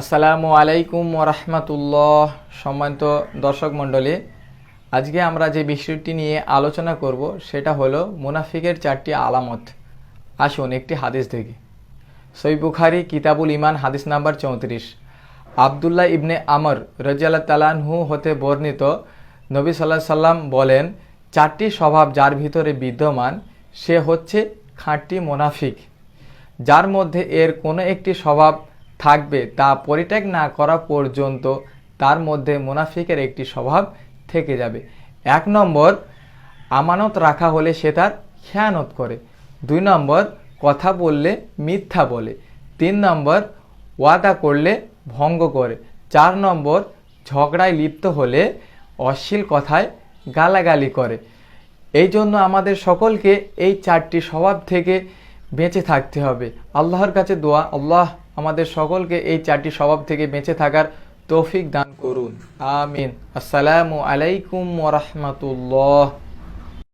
আসসালামু আলাইকুম ওরহমতুল্লাহ সম্মানিত দর্শক মণ্ডলী, আজকে আমরা যে বিষয়টি নিয়ে আলোচনা করব, সেটা হলো মুনাফিকের চারটি আলামত। আসুন একটি হাদিস দেখি। সই বুখারি, কিতাবুল ইমান হাদিস নাম্বার চৌত্রিশ। আবদুল্লাহ ইবনে আমর রাজিয়াল্লাহ তালানহু হতে বর্ণিত নবী সাল্লাহ সাল্লাম বলেন, চারটি স্বভাব যার ভিতরে বিদ্যমান, সে হচ্ছে খাঁটি মোনাফিক। যার মধ্যে এর কোনো একটি স্বভাব থাকবে তা পরিত্যাগ না করা পর্যন্ত তার মধ্যে মুনাফিকের একটি স্বভাব থেকে যাবে। এক নম্বর, আমানত রাখা হলে সে তার খেয়ানত করে। দুই নম্বর, কথা বললে মিথ্যা বলে। তিন নম্বর, ওয়াদা করলে ভঙ্গ করে। চার নম্বর, ঝগড়ায় লিপ্ত হলে অশ্লীল কথায় গালাগালি করে। এই জন্য আমাদের সকলকে এই চারটি স্বভাব থেকে বেঁচে থাকতে হবে। আল্লাহর কাছে দোয়া, আল্লাহ আমাদের সকলকে এই চারটি স্বভাব থেকে বেঁচে থাকার তৌফিক দান করুন। আমিন। আসসালামু আলাইকুম ওরহমতুল্লাহ